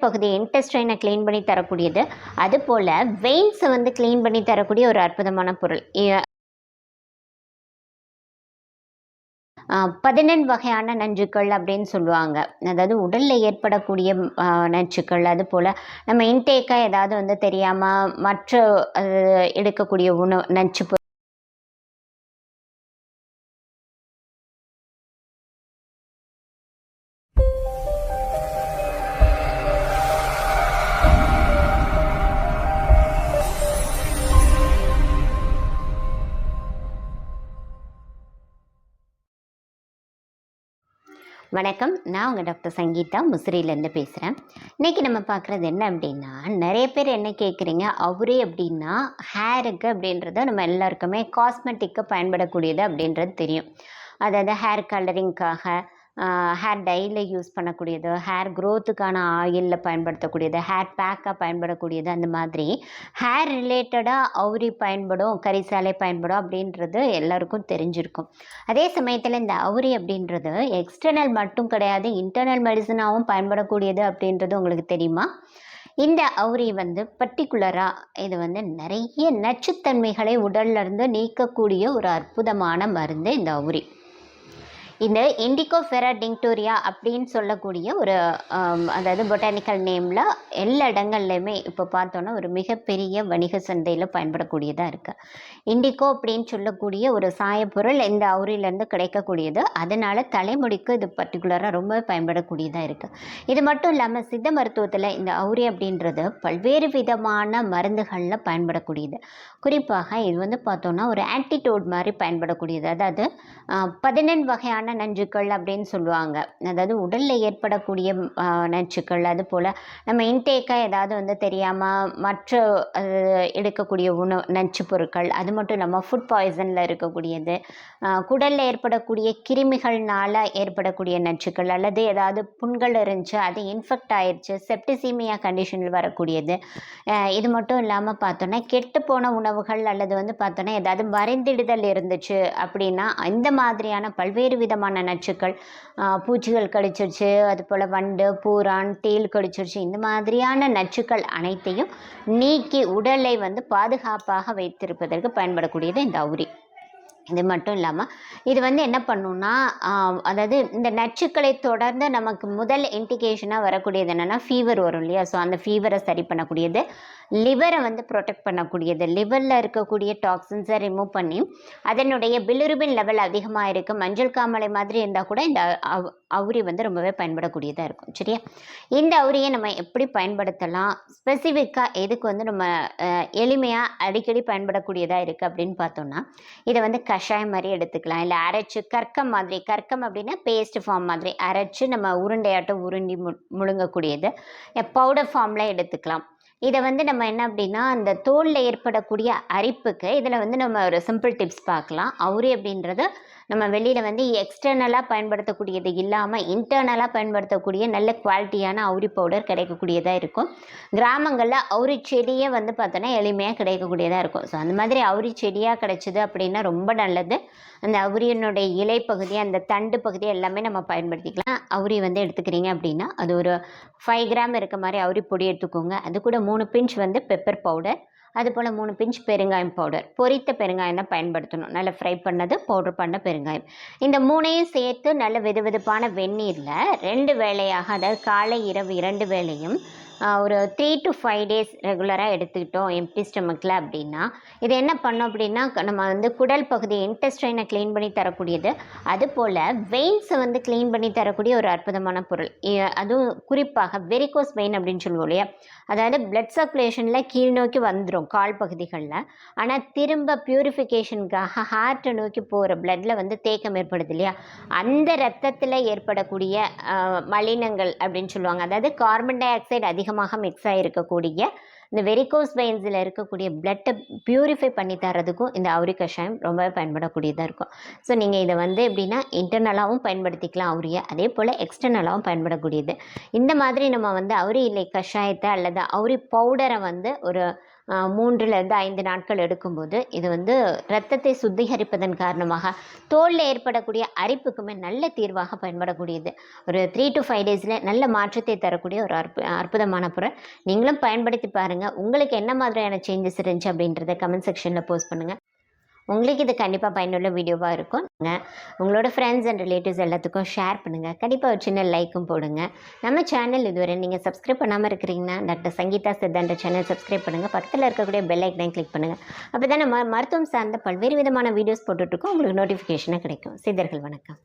பகுதி இன்டெஸ்டைனை க்ளீன் பண்ணி தரக்கூடியது. அதுபோல் வெயின்ஸை வந்து க்ளீன் பண்ணி தரக்கூடிய ஒரு அற்புதமான பொருள். இ- பதினெண் வகையான நஞ்சுக்கள் அப்படின்னு சொல்லுவாங்க. அதாவது உடலில் ஏற்படக்கூடிய நஞ்சுக்கள் நச்சுக்கள். அது போல் நம்ம இன்டேக்காக ஏதாவது வந்து தெரியாமல் மற்ற எடுக்கக்கூடிய உணவு நச்சு வணக்கம். நான் உங்கள் டாக்டர் சங்கீதா. முசிறியிலேருந்து பேசுகிறேன் இன்றைக்கி நம்ம பார்க்குறது என்ன அப்படின்னா நிறைய பேர் என்ன கேட்குறீங்க அவரே அப்படின்னா ஹேருக்கு அப்படின்றத நம்ம எல்லாருக்குமே காஸ்மெட்டிக்கு பயன்படக்கூடியது அப்படின்றது தெரியும். அதாவது ஹேர் கலரிங்க்காக ஹேர் டையில் யூஸ் பண்ணக்கூடியது ஹேர் க்ரோத்துக்கான ஆயிலில் பயன்படுத்தக்கூடியது ஹேர் பேக்காக பயன்படக்கூடியது அந்த மாதிரி. ஹேர் ரிலேட்டடாக அவுரி பயன்படும் கரிசாலை பயன்படும் அப்படின்றது எல்லாருக்கும் தெரிஞ்சிருக்கும். அதே சமயத்தில் இந்த அவுரி அப்படின்றது எக்ஸ்டர்னல் மட்டும் கிடையாது இன்டர்னல் மெடிசனாகவும் பயன்படக்கூடியது அப்படின்றது உங்களுக்கு தெரியுமா? இந்த அவுரி வந்து பர்டிகுலராக இது வந்து நிறைய நச்சுத்தன்மைகளை உடல்லிருந்து நீக்கக்கூடிய ஒரு அற்புதமான மருந்து இந்த அவுரி. இந்த இண்டிகோ ஃபெரா டிங்டோரியா அப்படின்னு சொல்லக்கூடிய ஒரு அதாவது பொட்டானிக்கல் நேமில் எல்லா இடங்கள்லையுமே இப்போ பார்த்தோன்னா ஒரு மிகப்பெரிய வணிக சந்தையில் பயன்படக்கூடியதாக இருக்குது இண்டிகோ அப்படின்னு சொல்லக்கூடிய ஒரு சாயப்பொருள் இந்த அவுரிலேருந்து கிடைக்கக்கூடியது. அதனால் தலைமுடிக்கு இது பர்டிகுலராக ரொம்ப பயன்படக்கூடியதாக இருக்குது இது மட்டும் இல்லாமல் சித்த மருத்துவத்தில் இந்த அவுரி அப்படின்றது பல்வேறு விதமான மருந்துகளில் பயன்படக்கூடியது. குறிப்பாக இது வந்து பார்த்தோன்னா ஒரு ஆன்டிடோட் மாதிரி பயன்படக்கூடியது. அதாவது பதினெண் வகையான நஞ்சுக்கள் அப்படின்னு சொல்லுவாங்க. அதாவது உடலில் ஏற்படக்கூடிய நஞ்சுக்கள் நச்சுக்கள் அது போல் நம்ம இன்டேக்காக ஏதாவது வந்து தெரியாமல் மற்ற எடுக்கக்கூடிய உணவு நச்சு பொருட்கள் அது மட்டும் இல்லாமல் ஃபுட் பாய்சனில் இருக்கக்கூடியது குடலில் ஏற்படக்கூடிய கிருமிகள்னால் ஏற்படக்கூடிய நச்சுக்கள் அல்லது ஏதாவது புண்கள் இருந்துச்சு அது இன்ஃபெக்ட் ஆயிடுச்சு செப்டிசீமியா கண்டிஷனில் வரக்கூடியது. இது மட்டும் இல்லாமல் பார்த்தோன்னா கெட்டு போன உணவுகள் அல்லது வந்து பார்த்தோன்னா ஏதாவது மறைந்திடுதல் இருந்துச்சு அப்படின்னா இந்த மாதிரியான பல்வேறு விதமான நச்சுக்கள் பூச்சிகள் கடிச்சிருச்சு அதுபோல் வண்டு பூரான் தேல் கடிச்சிருச்சு. இந்த மாதிரியான நச்சுக்கள் அனைத்தையும் நீக்கி உடலை வந்து பாதுகாப்பாக வைத்திருப்பதற்கு பயன்படக்கூடியது இந்த அவுரி. இது மட்டும் இல்லாமல் இது வந்து என்ன பண்ணுன்னா அதாவது இந்த நச்சுக்களை தொடர்ந்து நமக்கு முதல் இண்டிகேஷனாக வரக்கூடியது என்னென்னா ஃபீவர் வரும் இல்லையா? ஸோ அந்த ஃபீவரை சரி பண்ணக்கூடியது. லிவரை வந்து ப்ரொடெக்ட் பண்ணக்கூடியது. லிவரில் இருக்கக்கூடிய டாக்ஸின்ஸை ரிமூவ் பண்ணி அதனுடைய பிலிருபின் லெவல் அதிகமாக இருக்குது மஞ்சள் காமலை மாதிரி இருந்தால் கூட இந்த அவ்- அவுரி வந்து ரொம்பவே பயன்படக்கூடியதாக இருக்கும். சரியா? இந்த அவுரியை நம்ம எப்படி பயன்படுத்தலாம்? ஸ்பெசிஃபிக்காக எதுக்கு வந்து நம்ம எளிமையாக அடிக்கடி பயன்படக்கூடியதாக இருக்குது அப்படின்னு பார்த்தோம்னா இதை வந்து கஷாயம் மாதிரி எடுத்துக்கலாம். இல்லை அரைச்சு கற்கம் மாதிரி கற்கம் அப்படின்னா பேஸ்ட் ஃபார்ம் மாதிரி அரைச்சு நம்ம உருண்டையாட்டம் உருண்டி மு முழுங்கக்கூடியது. பவுடர் ஃபார்மில் எடுத்துக்கலாம். இதை வந்து நம்ம என்ன அப்படின்னா அந்த தோலில் ஏற்படக்கூடிய அரிப்புக்கு இதில் வந்து நம்ம ஒரு சிம்பிள் டிப்ஸ் பார்க்கலாம். அவுரி அப்படின்றது நம்ம வெளியில் வந்து எக்ஸ்டர்னலாக பயன்படுத்தக்கூடியது இல்லாமல் இன்டர்னலாக பயன்படுத்தக்கூடிய நல்ல குவாலிட்டியான அவுரி பவுடர் கிடைக்கக்கூடியதாக இருக்கும். கிராமங்களில் அவுரி செடியே வந்து பார்த்தோன்னா எளிமையாக கிடைக்கக்கூடியதாக இருக்கும். ஸோ அந்த மாதிரி அவுரி செடியாக கிடைச்சிது அப்படின்னா ரொம்ப நல்லது. அந்த அவுரியனுடைய இலை பகுதி அந்த தண்டு பகுதி எல்லாமே நம்ம பயன்படுத்திக்கலாம். அவுரி வந்து எடுத்துக்கிறீங்க அப்படின்னா அது ஒரு ஃபைவ் கிராம் இருக்க மாதிரி அவுரி பொடி எடுத்துக்கோங்க. அது கூட மூணு பிஞ்ச் வந்து பெப்பர் பவுடர் அது போல் மூணு பிஞ்ச் பெருங்காயம் பவுடர் பொரித்த பெருங்காயம் தான் பயன்படுத்தணும். நல்லா ஃப்ரை பண்ணது பவுடர் பண்ண பெருங்காயம். இந்த மூணையும் சேர்த்து நல்ல வெதுவெதுப்பான வெந்நீரில் ரெண்டு வேளையாக அதாவது காலை இரவு இரண்டு வேளையும் ஒரு த்ரீ டு ஃபைவ் டேஸ் ரெகுலராக எடுத்துக்கிட்டோம் எம்டி ஸ்டமக்கில் அப்படின்னா. இது என்ன பண்ணோம் அப்படின்னா நம்ம வந்து குடல் பகுதி இன்டெஸ்டைனை க்ளீன் பண்ணி தரக்கூடியது. அதுபோல் வெயின்ஸை வந்து க்ளீன் பண்ணி தரக்கூடிய ஒரு அற்புதமான பொருள். அதுவும் குறிப்பாக வெரிகோஸ் வெயின் அப்படின்னு சொல்லுவோம் இல்லையா? அதாவது பிளட் சர்க்குலேஷனில் கீழ் நோக்கி வந்துடும் கால் பகுதிகளில். ஆனால் திரும்ப பியூரிஃபிகேஷனுக்காக ஹார்ட்டை நோக்கி போகிற பிளட்டில் வந்து தேக்கம் ஏற்படுது இல்லையா? அந்த ரத்தத்தில் ஏற்படக்கூடிய மலினங்கள் அப்படின்னு சொல்லுவாங்க. அதாவது கார்பன் டை ஆக்சைடு அதிகமாக மிக்ஸ் ஆகிருக்கக்கூடிய இந்த வெரிகோஸ் வெயின்ஸில் இருக்கக்கூடிய பிளட்டை பியூரிஃபை பண்ணி தரதுக்கும் இந்த அவுரி கஷாயம் ரொம்பவே பயன்படக்கூடியதாக இருக்கும். ஸோ நீங்கள் இதை வந்து எப்படின்னா இன்டர்னலாகவும் பயன்படுத்திக்கலாம் அவுரியை அதே போல் எக்ஸ்டர்னலாகவும் பயன்படக்கூடியது. இந்த மாதிரி நம்ம வந்து அவுரி இல்லை கஷாயத்தை அல்லது அவுரி பவுடரை வந்து ஒரு மூன்றுலேருந்து ஐந்து நாட்கள் எடுக்கும்போது இது வந்து ரத்தத்தை சுத்திகரிப்பதன் காரணமாக தோலில் ஏற்படக்கூடிய அரிப்புக்குமே நல்ல தீர்வாக பயன்படக்கூடியது. ஒரு த்ரீ டு ஃபைவ் டேஸில் நல்ல மாற்றத்தை தரக்கூடிய ஒரு அற்பு அற்புதமான பொருள். நீங்களும் பயன்படுத்தி பாருங்கள் உங்களுக்கு என்ன மாதிரியான சேஞ்சஸ் இருந்துச்சு அப்படின்றத கமெண்ட் செக்ஷனில் போஸ்ட் பண்ணுங்கள் உங்களுக்கு இது கண்டிப்பாக பயனுள்ள வீடியோவாக இருக்கும். நீங்க உங்களோட ஃப்ரெண்ட்ஸ் அண்ட் ரிலேட்டிவ்ஸ் எல்லாத்துக்கும் ஷேர் பண்ணுங்கள் கண்டிப்பாக ஒரு சின்ன லைக்கும் போடுங்க. நம்ம சேனல் இதுவரை நீங்கள் சப்ஸ்கிரைப் பண்ணாமல் இருக்கிறீங்கன்னா டாக்டர் சங்கீதா சித்தாண்ட சேனல் சப்ஸ்கிரைப் பண்ணுங்கள் பக்கத்தில் இருக்கக்கூடிய பெல் ஐக்கனை கிளிக் பண்ணுங்கள் அப்போ தான் நம்ம மருத்துவம் சார்ந்த பல்வேறு விதமான வீடியோஸ் போட்டுட்ருக்கோம் உங்களுக்கு நோட்டிஃபிகேஷனாக கிடைக்கும். சித்தர்கள் வணக்கம்.